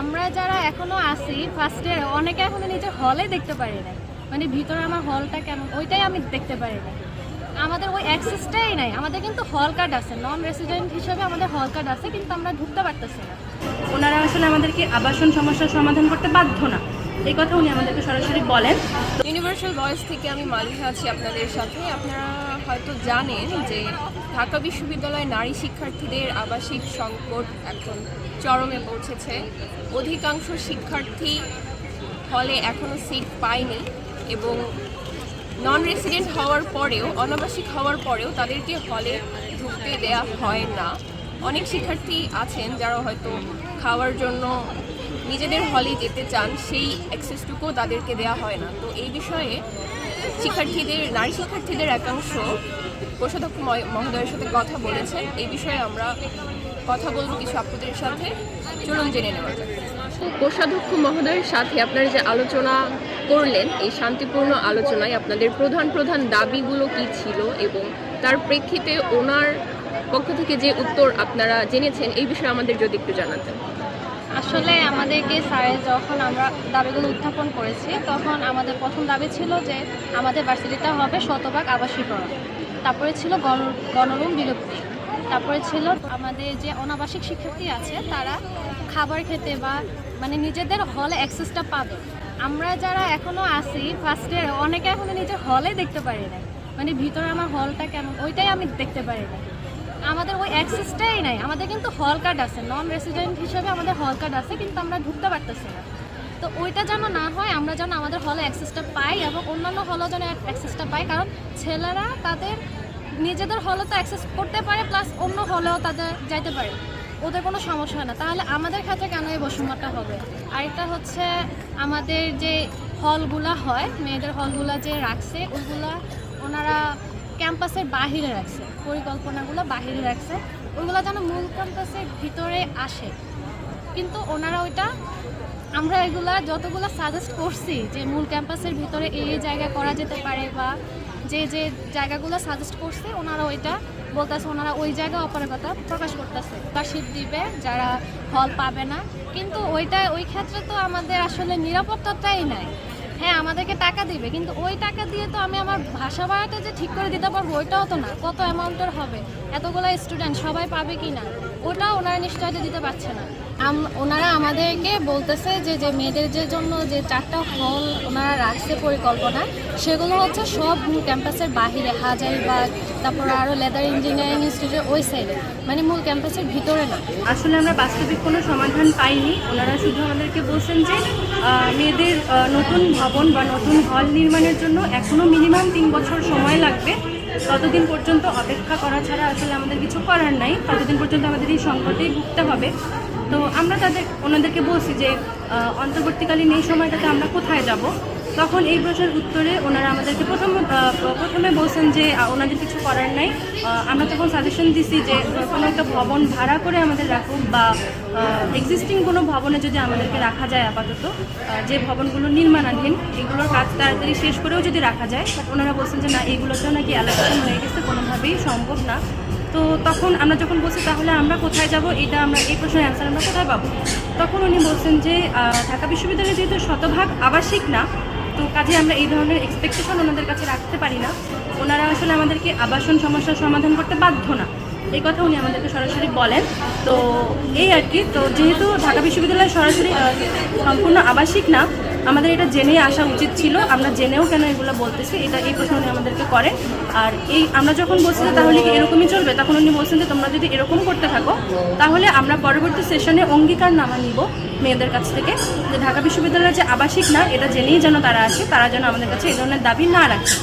আমরা যারা এখনও আছি ফার্স্ট ইয়ার অনেকে এখনও নিজের হলে দেখতে পারি না মানে ভিতরে আমার হলটা কেমন? ওইটাই আমি দেখতে পারি না আমাদের ওই অ্যাক্সেসটাই নাই। আমাদের কিন্তু হল কার্ড আছে। নন রেসিডেন্ট হিসেবে আমাদের হল কার্ড আছে কিন্তু আমরা ঢুকতে পারতেছি না। ওনারা আসলে আমাদেরকে আবাসন সমস্যার সমাধান করতে বাধ্য না। এই কথা উনি আমাদেরকে সরাসরি বলেন। ইউনিভার্সাল ভয়েস থেকে আমি মালিহা আছি আপনাদের সাথে। আপনারা হয়তো জানেন যে ঢাকা বিশ্ববিদ্যালয়ে নারী শিক্ষার্থীদের আবাসিক সংকট এখন চরমে পৌঁছেছে। অধিকাংশ শিক্ষার্থী হলে এখনও সিট পায়নি এবং নন রেসিডেন্ট হওয়ার পরেও, অনাবাসিক হওয়ার পরেও তাদেরকে হলে ঢুকতে দেয়া হয় না। অনেক শিক্ষার্থী আছেন যারা হয়তো খাওয়ার জন্য নিজেদের হলে যেতে চান, সেই অ্যাক্সেসটুকুও তাদেরকে দেওয়া হয় না। তো এই বিষয়ে শিক্ষার্থীদের, নারী শিক্ষার্থীদের একাংশ কোষাধ্যক্ষ মহোদয়ের সাথে কথা বলেছেন এই বিষয়ে আমরা কথা বলব কিছু আপুদের সাথে। চলুন জেনে নেওয়া যাক। কোষাধ্যক্ষ মহোদয়ের সাথে আপনারা যে আলোচনা করলেন, এই শান্তিপূর্ণ আলোচনায় আপনাদের প্রধান প্রধান দাবিগুলো কি ছিল এবং তার প্রেক্ষিতে ওনার পক্ষ থেকে যে উত্তর আপনারা জেনেছেন, এই বিষয়ে আমাদের যদি একটু জানাতেন। আসলে আমাদেরকে স্যারের যখন আমরা দাবিগুলো উত্থাপন করেছি, তখন আমাদের প্রথম দাবি ছিল যে আমাদের ভার্সিটিটা হবে শতভাগ আবাসিকরণ। তারপরে ছিল গণ, গণরুম বিলুপ্তি। তারপরে ছিল আমাদের যে অনাবাসিক শিক্ষার্থী আছে, তারা খাবার খেতে বা মানে নিজেদের হলে অ্যাক্সেসটা পাবে। আমরা যারা এখনও আছি ফার্স্ট অনেকে এখনও নিজের হলে দেখতে পারি না মানে ভিতরে আমার হলটা কেমন, ওইটাই আমি দেখতে পারি না আমাদের ওই অ্যাক্সেসটাই নাই। আমাদের কিন্তু হল কার্ড আছে। নন রেসিডেন্ট হিসেবে আমাদের হল কার্ড আছে, কিন্তু আমরা ঢুকতে পারতেছি না। তো ওইটা যেন না হয়, আমরা যেন আমাদের হলে অ্যাক্সেসটা পাই এবং অন্যান্য হলও যেন অ্যাক্সেসটা পাই, কারণ ছেলেরা তাদের নিজেদের হলে তো অ্যাক্সেস করতে পারে প্লাস অন্য হলেও তাদের যাইতে পারে। ওদের কোনো সমস্যা হয় না। তাহলে আমাদের ক্ষেত্রে কেন এই বৈষম্যটা হবে? আরেকটা হচ্ছে আমাদের যে হলগুলা হয়, মেয়েদের হলগুলা যে রাখছে ওইগুলা ওনারা ক্যাম্পাসের বাহিরে রাখছে, পরিকল্পনাগুলো বাহিরে রাখছে। ওইগুলো যেন মূল ক্যাম্পাসের ভিতরে আসে। কিন্তু ওনারা ওইটা, আমরা এগুলা যতগুলো সাজেস্ট করছি যে মূল ক্যাম্পাসের ভিতরে এই এই জায়গা করা যেতে পারে বা যে যে জায়গাগুলো সাজেস্ট করছে, ওনারা ওইটা বলতেছে, ওনারা ওই জায়গা অপারগতা প্রকাশ করতেছে। স্কলারশিপ দিবে, যারা হল পাবে না। কিন্তু ওইটা, ওই ক্ষেত্রে তো আমাদের আসলে নিরাপত্তাটাই নাই। হ্যাঁ আমাদেরকে টাকা দিবে, কিন্তু ওই টাকা দিয়ে তো আমি আমার ভাষা ভাড়াটা যে ঠিক করে দিতে পারব, ওইটাও তো না। কত অ্যামাউন্টের হবে? এতগুলো স্টুডেন্ট সবাই পাবে কি না ওটাও ওনারা নিশ্চয়তা দিতে পারছে না। ওনারা আমাদেরকে বলতেছে যে যে মেয়েদের যে জন্য যে চারটা হল ওনারা রাখছে পরিকল্পনা, সেগুলো হচ্ছে সব ক্যাম্পাসের বাহিরে, হাজারিবাগ, তারপর আরও লেদার ইঞ্জিনিয়ারিং ইনস্টিটিউটের ওই সাইডে মানে মূল ক্যাম্পাসের ভিতরে না। আসলে আমরা বাস্তবিক কোনো সমাধান পাইনি। ওনারা শুধু আমাদেরকে বলছেন যে মেয়েদের নতুন ভবন বা নতুন হল নির্মাণের জন্য এখনও মিনিমাম তিন বছর সময় লাগবে। ততদিন পর্যন্ত অপেক্ষা করা ছাড়া আসলে আমাদের কিছু করার নাই। ততদিন পর্যন্ত আমাদের এই সংকটেই ভুগতে হবে। তো আমরা তাদের, ওনাদেরকে বলছি যে অন্তর্বর্তীকালীন এই সময়টাতে আমরা কোথায় যাব? তখন এই প্রশ্নের উত্তরে ওনারা আমাদেরকে প্রথম প্রথমে বলছেন যে ওনাদের কিছু করার নাই। আমরা তখন সাজেশন দিছি যে, কোনো একটা ভবন ভাড়া করে আমাদের রাখুক বা এক্সিস্টিং কোনো ভবনে যদি আমাদেরকে রাখা যায় আপাতত যে ভবনগুলো নির্মাণাধীন, এগুলোর কাজ তাড়াতাড়ি শেষ করেও যদি রাখা যায় ওনারা বলছেন যে, না এইগুলোতেও নাকি অ্যালোকেশন হয়ে গেছে, কোনোভাবেই সম্ভব না। তো তখন আমরা যখন বলছি, তাহলে আমরা কোথায় যাব? এটা আমরা, এই প্রশ্নের অ্যান্সার আমরা কোথায় পাবো? তখন উনি বলছেন যে ঢাকা বিশ্ববিদ্যালয় যেহেতু শতভাগ আবাসিক না তো কাজে আমরা এই ধরনের এক্সপেকটেশন ওনাদের কাছে রাখতে পারি না। ওনারা আসলে আমাদেরকে আবাসন সমস্যার সমাধান করতে বাধ্য না। এই কথা উনি আমাদেরকে সরাসরি বলেন। তো এই আর কি, তো যেহেতু ঢাকা বিশ্ববিদ্যালয় সরাসরি সম্পূর্ণ আবাসিক না আমাদের এটা জেনে আসা উচিত ছিল। আমরা জেনেও কেন এগুলো বলতেছি? এটা এই প্রশ্ন উনি আমাদেরকে করেন। আর এই আমরা যখন বলছি তাহলে কি এরকমই চলবে? তখন উনি বলছেন যে তোমরা যদি এরকম করতে থাকো, তাহলে আমরা পরবর্তী সেশনে অঙ্গীকার নামা নিব মেয়েদের কাছ থেকে। যে ঢাকা বিশ্ববিদ্যালয়ের যে আবাসিক না, এটা জেনেই যেন তারা আসে, তারা যেন আমাদের কাছে এই ধরনের দাবি না রাখে।